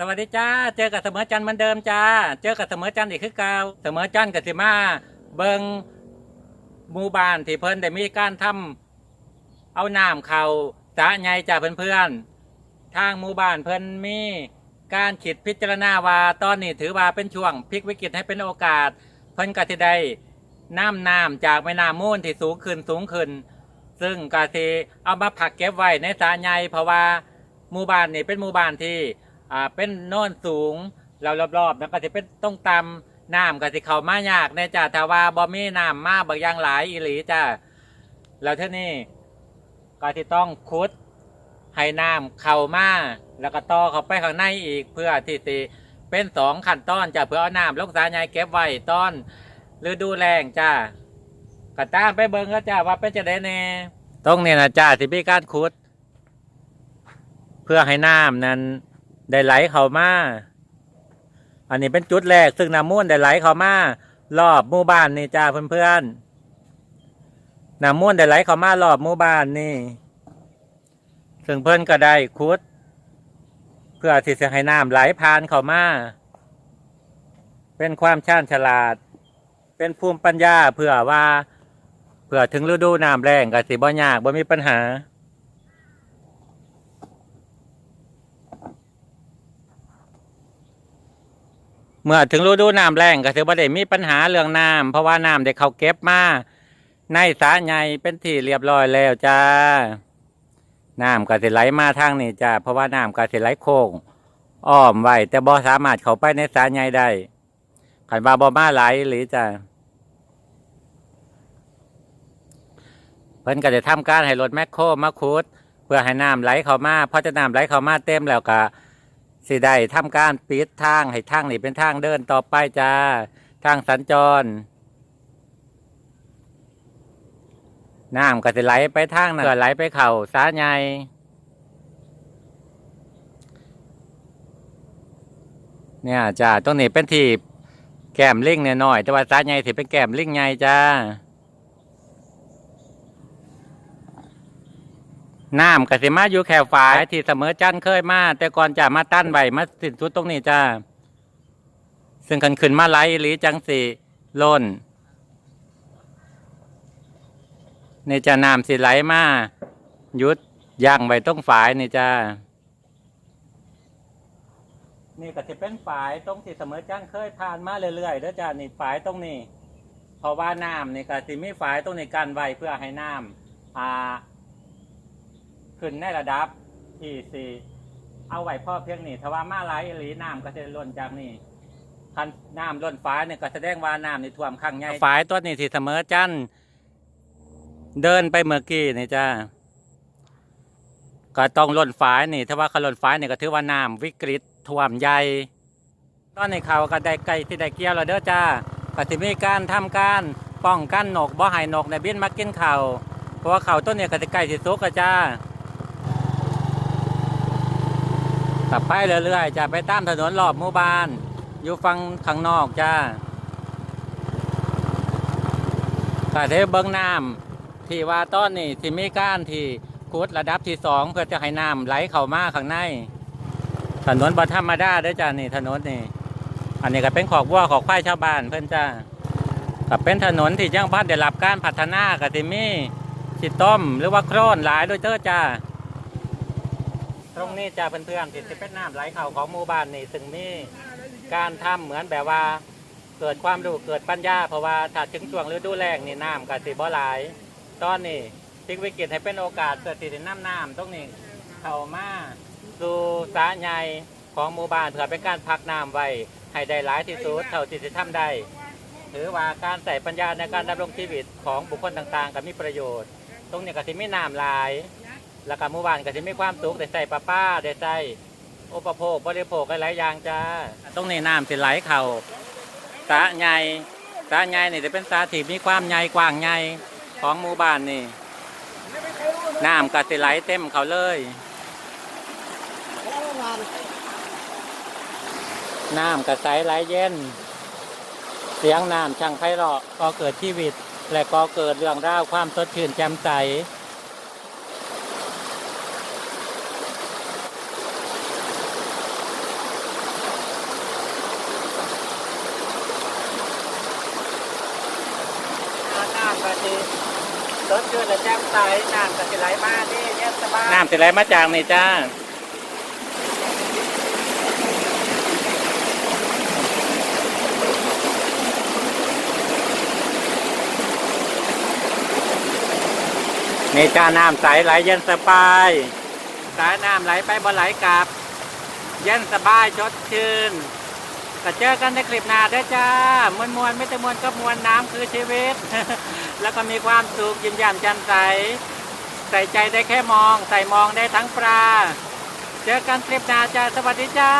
สวัสดีจ้า เจอกับเสมอจันเหมือนเดิมจ้า เจอกับเสมอจันอีกคือเก่าเสมอจันกับสิมาเบิงหมู่บ้านที่เพิ่นได้มีการทำเอาน้ำเขาสะใหญ่จ้าเพื่อนๆ ทางหมู่บ้านเพิ่นมีการคิดพิจารณาว่าตอนนี้ถือว่าเป็นช่วงพลิกวิกฤตให้เป็นโอกาส เพิ่นก็สิได้น้ำน้ำจากแม่น้ำมูลที่สูงขึ้นสูงขึ้น ซึ่งก็สิเอามาผักเก็บไว้ในสะใหญ่เพราะว่าหมู่บ้านนี่เป็นหมู่บ้านที่ อ่าเป็นโน่นสูงเรารอบๆแล้วก็จะเป็นต้องตำน้ำก็สิเข้ามายากในจ้าถ้าว่าบ่มีน้ำมาบางอย่างหลายอีหลีจ้าแล้วเท่านี้ก็ที่ต้องขุดให้น้ำเข้ามาแล้วก็ต่อเข้าไปข้างในอีกเพื่อที่สิเป็นสองขั้นตอนจ้าเพื่อเอาน้ำลงสระใหญ่เก็บไว้ตอนฤดูแล้งจ้าก็ตามไปเบิ่งก็จ้าว่าเป็นจะได้แน่ตรงนี้นะจ้าที่มีการขุด เพื่อให้น้ำนั้น ได้ไหลเข้ามาอันนี้เป็นจุดแรก ซึ่งน้ำมูลได้ไหลเข้ามารอบหมู่บ้านนี่จ้าเพื่อนๆน้ำมูลได้ไหลเข้ามารอบหมู่บ้านนี่ ซึ่งเพื่อนก็ได้ขุด เพื่อที่จะให้น้ำไหลผ่านเข้ามาเป็นความชาญฉลาด เป็นภูมิปัญญาเพื่อว่าเพื่อถึงฤดูน้ำแรงก็สิบ่ยากบ่มีปัญหา เมื่อถึงฤดูน้ำแรงก็ถือว่าได้มีปัญหาเรื่องน้ำเพราะว่าน้ำได้เขาเก็บมาในสระใหญ่เป็นที่เรียบร้อยแล้วจ้าน้ำก็สิไหลมาทางนี้จ้าเพราะว่าน้ำก็สิไหลโค้งอ้อมไว้แต่บ่สามารถเข้าไปในสระใหญ่ได้ขันว่าบ่มาไหลหรือจ้าเพิ่นก็จะทำการให้รถแมคโครมาขุดเพื่อให้น้ำไหลเข้ามาพอจะน้ำไหลเข้ามาเต็มแล้วก็ สิได้ทำการปิดทางให้ทางนี่เป็นทางเดินต่อไปจ้า ทางสัญจรน้ำก็จะไหลไปทางนั้นก็ไหลไปเข่าสาใหญ่เนี่ยจ้าตรงนี้เป็นที่แก้มลิงเนี่ยหน่อยแต่ว่าสาใหญ่ที่เป็นแก้มลิงใหญ่จ้า น้ำกสิมาอยู่แค่ฝายที่เสมอจันเคยมา แต่ก่อนจะมาตั้นใบมาสินสุดตรงนี้จ้าซึ่งกันขึ้นมาไหลหรือจังสีล้นนี่จะน้ำสิไหลมาหยุดย่างไว้ตรงฝายนี่จ้านี่ก็จะเป็นฝายตรงที่เสมอจันทร์เคยผ่านมาเรื่อยๆเด้อจ้านี่ฝายตรงนี้เพราะว่าน้ำนี่ก็สิมีฝายตรงนี้กันไว้เพื่อให้น้ำอ่า ขึ้นในระดับที่สี่เอาไว้พ่อเพียงนี่ถ้าว่ามาไหลหรือน้ำก็จะล้นจากนี่คันน้ำล้นฟ้าเนี่ยก็แสดงว่าน้ำในท่วมข้างใหญ่ฝายตัวนี้ที่เสมอจันเดินไปเมื่อกี้นี่จ้าก็ต้องล้นฝายนี่ ถ้าว่าเขาล้นฝายนี่ยก็ถือว่าน้ำวิกฤตท่วมใหญ่ตอนนี้เขาก็ได้ไก่ที่ได้เกี่ยวแล้วเด้อจ้าก็จะมีการทำการป้องกันนกบ่ให้นกในบินมากินเขาเพราะว่าเขาต้นเนี่ยก็จะใกล้ที่สุกอะจ้า ขับไปเรื่อยๆจะไปตามถนนรอบหมู่บ้าน อยู่ฝั่งข้างนอกจ้าแต่เทเบิ้งน้ำที่ว่าต้นนี่ที่มีก้ารที่ขุดระดับที่สองเพื่อจะให้น้ำไหลเข้ามาข้างใน ถนนบธรรมดาด้อจ้านี่ถนนนี่ อันนี้ก็เป็นขอกวัวขอกควายชาวบ้านเพื่อนจ้าก็เป็นถนนที่ยังพัดได้รับการพัฒนาก็ที่มีสิต้มหรือว่าโครนหลายด้วยเจ้าจ้า ตรงนี้จะเพื่อนๆที่จะเป็นน้ำไหลเข้าของหมู่บ้านนี่ซึ่งมีการทำเหมือนแบบว่าเกิดความรู้เกิดปัญญาเพราะว่าถ้าถึงช่วงฤดูแล้งนี่น้ำก็สิบ่หลาย ตอนนี้พลิกวิกฤตให้เป็นโอกาสเกิดสิดน้ำน้ำตรงนี้เข้ามาสู่สระใหญ่ของหมู่บ้านเพื่อเป็นการพักน้ำไว้ให้ได้หลายที่สุดเท่าที่จะทำได้ถือว่าการใส่ปัญญาในการดำรงชีวิตของบุคคลต่างๆก็มีประโยชน์ ตรงนี้ก็สิมีน้ำหลาย แล้วก็หมู่บ้านก็จะมีความสุขได้ใส่ปลาป้าได้ใส่อุปโภคบริโภคหลายๆอย่างจ้าตรงในน้ำสิไหลเข่าสระใหญ่สระใหญ่นี่จะเป็นสระที่มีความใหญ่กว้างใหญ่ของหมู่บ้านนี่น้ำก็สิไหลเต็มเขาเลยน้ำก็ใสไหลเย็น เสียงน้ำช่างไพเราะก็เกิดชีวิต และก็เกิดเรื่องราวความสดชื่นแจ่มใส แจ่มใสน้ำก็สิไหลมานี่เย็นสบายน้ำสิไหลมาจากนี่จ้านี่จ้าน้ำใสไหลเย็นสบายสายน้ำไหลไปบ่ไหลกลับ เย็นสบายชดชื่น ก็เจอกันในคลิปหน้าด้อจ้ามวลมวลไม่แต่มวลก็มวลน้ำคือชีวิต แล้วก็มีความสุขยิ้มแย้มแจ่มใส ใส่ใจได้แค่มอง ใส่มองได้ทั้งปลา เจอกันคลิปหน้าจ้าสวัสดีจ้า